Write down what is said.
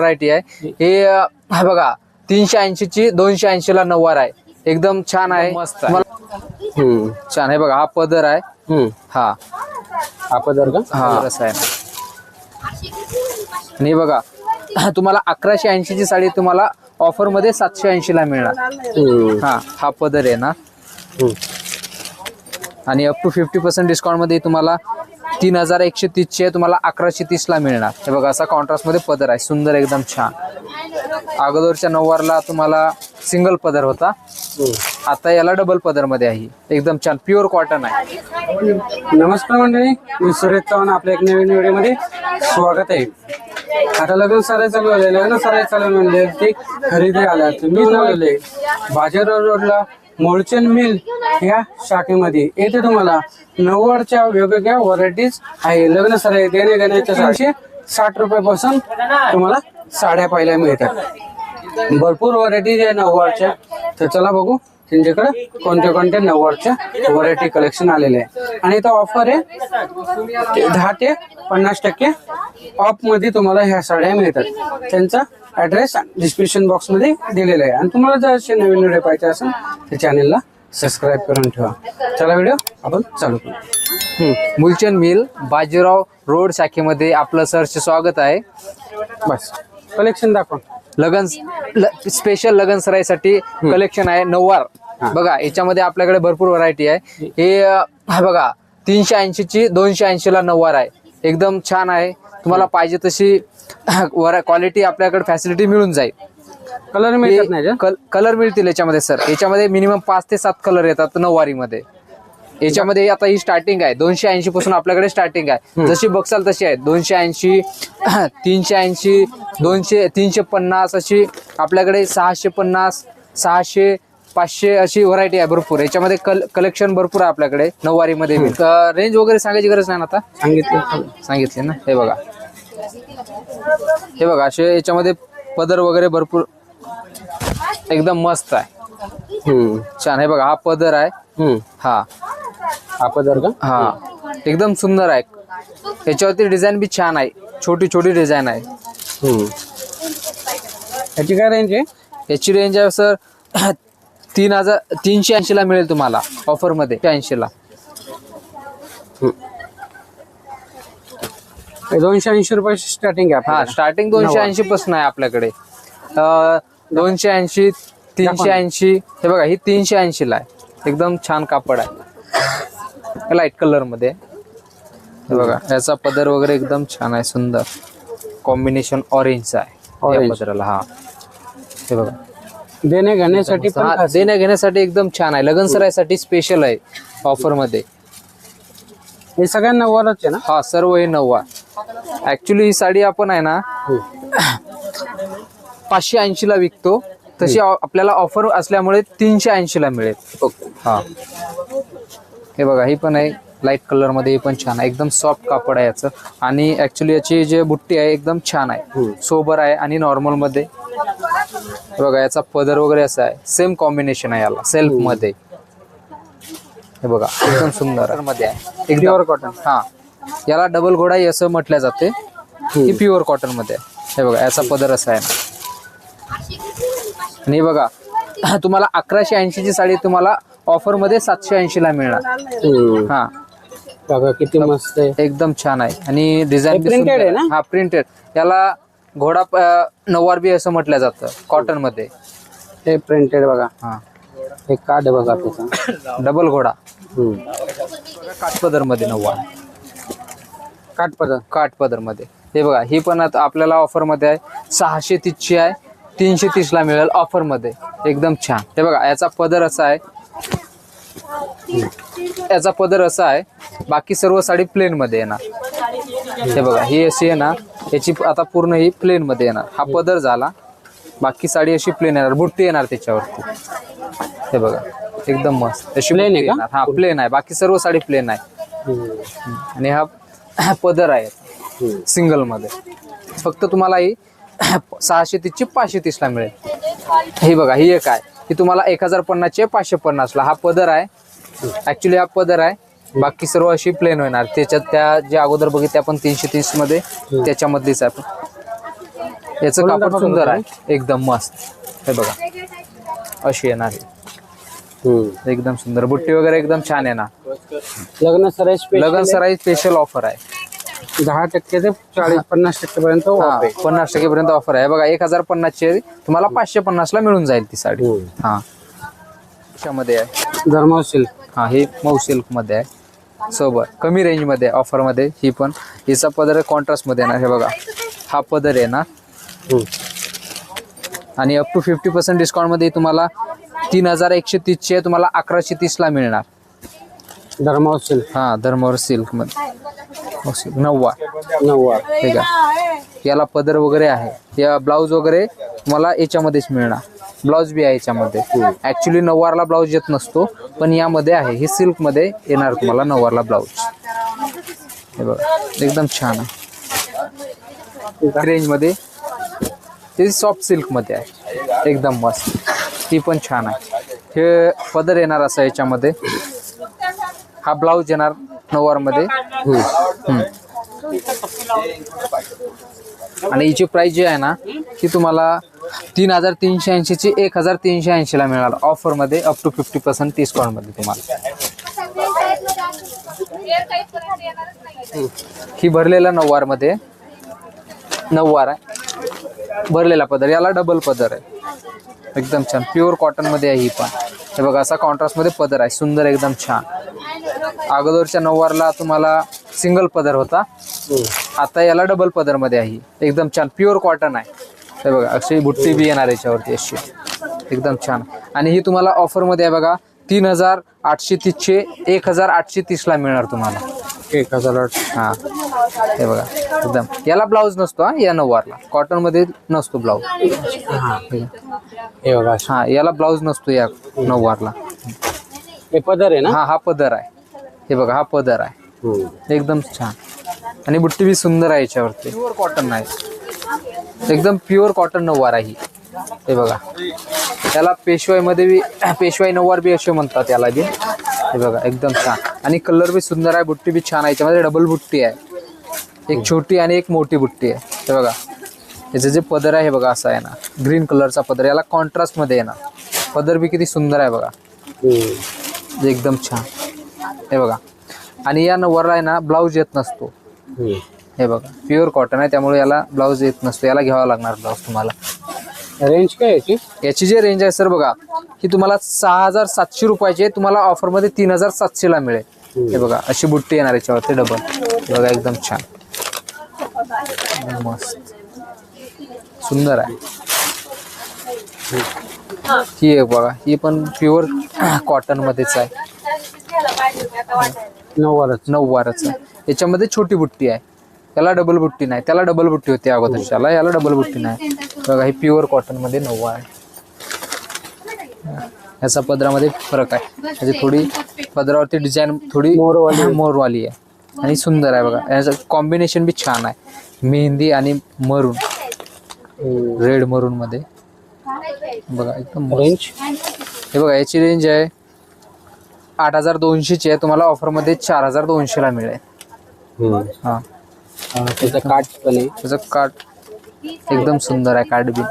Variety आहे. हे हा बघा तीनशे ऐंशी ची दोनशे ऐंशी ला नऊवार आहे. एकदम छान आहे. मस्त छान आहे बघा हा पदर आहे. हा. हा पदर का? हा. आहे. आणि बघा तुम्हाला अकराशे ऐंशी ची साडी तुम्हाला ऑफरमध्ये सातशे ऐंशी ला मिळणार. हा हा पदर आहे ना. आणि अप टू फिफ्टी पर्सेंट डिस्काउंटमध्ये तुम्हाला तीन हजार एकशे तीसचे तुम्हाला अकराशे तीसला मिळणार. हे बघा असा कॉन्ट्रास्टमध्ये पदर आहे. सुंदर एकदम छान. अगोदरच्या नऊवारला तुम्हाला सिंगल पदर होता. आता याला डबल पदरमध्ये आहे. एकदम छान. प्युअर कॉटन आहे. नमस्कार मंडळी मी सुरेश चव्हाण आपल्या एक नवीन व्हिडिओमध्ये स्वागत आहे. आता लग्न सराय चालू झाले लग्न सराय चालू म्हणजे ते खरेदी आल्या मी लावलेले बाजार रोडला मूळचंद मिल या शाखेमध्ये. येथे तुम्हाला. नव्वदच्या वेगवेगळ्या व्हरायटीज आहे. लग्न सराई देणे घेण्याच्या सातशे साठ रुपयापासून तुम्हाला साड्या पाहायला मिळतात. भरपूर व्हरायटीज आहे नव्वदच्या तर चला बघू त्यांच्याकडे कोणत्या कोणत्या नव्वदच्या व्हरायटी कलेक्शन आलेले आहे. आणि इथं ऑफर आहे ते दहा ते पन्नास टक्के ऑफमध्ये तुम्हाला ह्या साड्या मिळतात. त्यांचा ऍड्रेस डिस्क्रिप्शन बॉक्समध्ये दिलेला आहे. आणि तुम्हाला जर असे नवीन व्हिडिओ पाहिजे असेल तर चॅनेलला सबस्क्राईब करून ठेवा. चला व्हिडिओ आपण चालू करू. मुलचंद मिल बाजीराव रोड शाखेमध्ये आपलं सरचे स्वागत आहे. बस. कलेक्शन दाखवा. लगन स्पेशल लगन सराईसाठी कलेक्शन आहे नऊवार. बघा याच्यामध्ये आपल्याकडे भरपूर व्हरायटी आहे. हे बघका तीनशे ऐंशी ची दोनशे ऐंशी ला नऊवार आहे. एकदम छान आहे. तुम्हाला पाहिजे तशी क्वालिटी आपल्याकडे फॅसिलिटी मिळून जाईल. कलर मिळतात नाही का? कलर मिळतील याच्यामध्ये सर याच्यामध्ये मिनिमम पाच ते सात कलर येतात नऊवारीमध्ये. याच्यामध्ये आता ही स्टार्टिंग आहे. दोनशे ऐंशी पासून आपल्याकडे स्टार्टिंग आहे. जशी बघसाल तशी आहे. दोनशे ऐंशी तीनशे ऐंशी दोनशे तीनशे पन्नास अशी आपल्याकडे सहाशे पन्नास सहाशे पाचशे अशी व्हरायटी आहे भरपूर. याच्यामध्ये कल कलेक्शन भरपूर आहे आपल्याकडे. नऊवारीमध्ये रेंज वगैरे सांगायची गरज नाही ना आता? सांगितलं. सांगितले ना? हे बघा. हे बघा असे याच्यामध्ये पदर वगैरे भरपूर एकदम मस्त आहे. छान हे बघा हा पदर आहे. हा. हा पदर का? हा. एकदम सुंदर आहे. याच्यावरती डिझाईन बी छान आहे. छोटी छोटी डिझाईन आहे. याची काय रेंज आहे? याची रेंज आहे सर तीन हजार तीनशे ऐंशी ला मिळेल तुम्हाला ऑफरमध्ये ऐंशी ला. हे दोनशे ऐंशी रुपये स्टार्टिंग आहे हा आपल्याकडे. स्टार्टिंग दोनशे ऐंशी पासून आहे आपल्याकडे. अं, दोनशे ऐंशी तीनशे ऐंशी हे बघा ही तीनशे ऐंशी ला आहे. एकदम छान कापड आहे. लाइट कलरमध्ये. हे बघा याचा पदर वगैरे एकदम छान आहे सुंदर. कॉम्बिनेशन ऑरेंज आहे. या. पदराला हा. हे बघा. देणे घेण्यासाठी पण हा, खास- देण्या घेण्यासाठी एकदम छान आहे. लगन सरायसाठी स्पेशल आहे ऑफरमध्ये. हे सगळ्यांना वरच आहे ना? हा सर्व हे नऊवा ऍक्च्युली ही साडी आपण आहे ना पाचशे ऐंशी ला विकतो. तशी आ- आपल्याला ऑफर असल्यामुळे तीनशे ऐंशी ला मिळेल. हा. हे बघा ही पण आहे. लाइट कलरमध्ये ही पण छान आहे. एकदम सॉफ्ट कापड आहे याचं. आणि ऍक्च्युली याची जे बुट्टी आहे एकदम छान आहे. सोबर आहे आणि नॉर्मलमध्ये. हे बघा याचा पदर वगैरे असा आहे. सेम कॉम्बिनेशन आहे याला सेल्फमध्ये. हे बघा एकदम सुंदरमध्ये आहे. कॉटन हा. याला डबल घोडाई असं म्हटलं जाते. ही प्युअर कॉटनमध्ये. हे बघा याचा पदर असा आहे. आणि बघा तुम्हाला अकराशे ऐंशी ची साडी तुम्हाला ऑफरमध्ये सातशे ऐंशी ला मिळणार. हा. बघा किती मस्त आहे. एकदम छान आहे. आणि डिझाईन हे printed आहे ना? हा प्रिंटेड याला घोडा अं, नऊवार बी असं म्हटलं जातं कॉटनमध्ये. हे प्रिंटेड बघा. हा. हे कार्ड बघा डबल घोडा. काठपदरमध्ये पदर काठपदर. मध्ये हे बघा ही पण आता आपल्याला ऑफरमध्ये आहे. सहाशे तीसची आहे. तीनशे तीस ला मिळेल ऑफरमध्ये एकदम छान. हे बघा याचा पदर असा आहे. याचा पदर असा आहे. बाकी सर्व साडी प्लेन मध्ये येणार. हे बघा ही अशी आहे ना याची आता पूर्ण ही प्लेन मध्ये येणार. हा पदर झाला. बाकी साडी अशी प्लेन येणार. बुट्टी येणार त्याच्यावरती. हे बघा एकदम मस्त. अशी Plain आहे? येणार. हा प्लेन आहे. बाकी सर्व साडी प्लेन आहे. आणि हा पदर आहे हम्म. सिंगलमध्ये फक्त तुम्हाला ही सहाशे तीसची पाचशे तीसला मिळेल. ही बघा ही एक आहे. ही तुम्हाला एक हजार पन्नासची पाचशे पन्नासला हा पदर आहे. ऍक्च्युली हा पदर आहे. बाकी सर्व अशी प्लेन होणार. त्याच्यात त्या जे अगोदर बघितले आपण तीनशे तीसमध्ये त्याच्यामधलीच आहे. याचं पूर्ण कापड सुंदर आहे. एकदम मस्त. हे बघा. अशी येणार. एकदम सुंदर. बुट्टी वगैरे एकदम छान आहे ना. लग्न सराई लगन सराई स्पेशल ऑफर आहे. दहा टक्के ते चाळीस पन्नास टक्के पर्यंत आहे. पन्नास टक्के पर्यंत ऑफर आहे. बघा एक हजार पन्नासची. तुम्हाला पाचशे पन्नास ला मिळून जाईल ती साडी. हा. त्याच्यामध्ये आहे? धर्माव सिल्क हा हे मऊ सिल्कमध्ये आहे. सोबत. कमी रेंजमध्ये ऑफरमध्ये ही पण. हिचा पदर कॉन्ट्रास्टमध्ये येणार हे बघा. हा पदर येणार. आणि अप टू फिफ्टी पर्सेंट डिस्काउंटमध्ये तुम्हाला तीन हजार एकशे तीसचे तुम्हाला अकराशे तीस ला मिळणार. धर्माव सिल्क. हा धर्मवर सिल्कमध्ये. नऊवा नव्वद ठीक आहे याला पदर वगैरे आहे. या ब्लाऊज वगैरे तुम्हाला याच्यामध्येच मिळणार. ब्लाऊज बी आहे याच्यामध्ये. ऍक्च्युली नऊवारला ब्लाऊज येत नसतो पण यामध्ये आहे. हे सिल्कमध्ये येणार तुम्हाला नऊवारला ब्लाऊज. हे बघा एकदम छान आहे. रेंजमध्ये. ते सॉफ्ट सिल्कमध्ये आहे. एकदम मस्त. ती पण छान आहे. हे पदर येणार असं याच्यामध्ये. हा ब्लाऊज येणार नऊवारमध्ये हम्म. आणि हिची प्राइस जी आहे ना ती तुम्हाला तीन हजार तीनशे ऐंशीची एक हजार तीनशे ऐंशीला मिळणार ऑफरमध्ये अप टू फिफ्टी पर्सेंट डिस्काउंटमध्ये तुम्हाला. ही भरलेला नऊवारमध्ये. नऊवार आहे. भरलेला पदर. याला डबल पदर आहे. एकदम छान. प्युअर कॉटनमध्ये आहे ही पण. हे बघा असा कॉन्ट्रास्टमध्ये पदर आहे. सुंदर एकदम छान. अगोदरच्या नऊवारला तुम्हाला सिंगल पदर होता. आता याला डबल पदरमध्ये आहे एकदम छान. प्युअर कॉटन आहे. हे बघा अशी बुट्टी बी येणार याच्यावरती अशी. एकदम छान. आणि ही तुम्हाला ऑफरमध्ये आहे बघा तीन हजार आठशे तीसशे एक हजार आठशे तीसला मिळणार तुम्हाला. एक हजार हा. हे बघा एकदम. याला ब्लाऊज नसतो हा या नऊवारला. कॉटनमध्ये नसतो ब्लाऊज हे. बघा हा याला ब्लाऊज नसतो या नऊवारला. हे पदर आहे ना? हा हा पदर आहे. हे बघा हा पदर आहे. हम्म. एकदम छान. आणि बुट्टी बी सुंदर आहे याच्यावरती. प्युअर कॉटन आहे. एकदम प्युअर कॉटन नऊवार आहे ही. हे बघा. त्याला पेशवाईमध्ये बी पेशवाई नऊवार बी असे म्हणतात याला बी. हे बघा एकदम छान. आणि कलर बी सुंदर आहे बुट्टी बी छान आहे. याच्यामध्ये डबल बुट्टी आहे. एक छोटी आणि एक मोठी बुट्टी आहे. हे बघा. याचं जे पदर आहे बघा असं आहे ना. ग्रीन कलरचा पदर. याला कॉन्ट्रास्टमध्ये येणार पदर बी किती सुंदर आहे बघा. एकदम छान. हे बघा. आणि या नवरला आहे ना ब्लाऊज येत नसतो. हे बघा. प्युअर कॉटन आहे त्यामुळे याला ब्लाऊज येत नसतो. याला घ्यावा लागणार ब्लाऊज तुम्हाला. रेंज काय याची? याची जी रेंज आहे सर बघा ही तुम्हाला सहा हजार सातशे रुपयाची आहे. तुम्हाला ऑफरमध्ये तीन हजार सातशेला मिळेल. हे बघा अशी बुट्टी येणार याच्यावरती डबल बघा एकदम छान. मस्त. सुंदर आहे. ही एक बघा ही पण प्युअर कॉटन मध्येच आहे. नव्वदच नऊवारच आहे. याच्यामध्ये छोटी बुट्टी आहे. त्याला डबल बुट्टी नाही. त्याला डबल बुट्टी होती अगोदरच्याला. याला डबल बुट्टी नाही. बघा ही प्युअर कॉटनमध्ये नऊवार आहे. याचा पदरामध्ये फरक आहे. म्हणजे थोडी पदरावरती डिझाईन थोडी मोरवाली. मोरवाली आहे. आणि सुंदर आहे बघा. याचं कॉम्बिनेशन बी छान आहे. मेहंदी आणि मरून. रेड मरून मध्ये. बघा एकदम. रेंज हे बघा याची रेंज आहे आठ हजार दोनशेची आहे. तुम्हाला ऑफरमध्ये चार हजार दोनशेला मिळेल. हा. त्याचं आहे. त्याचं कार्ड एकदम सुंदर आहे कार्ड बी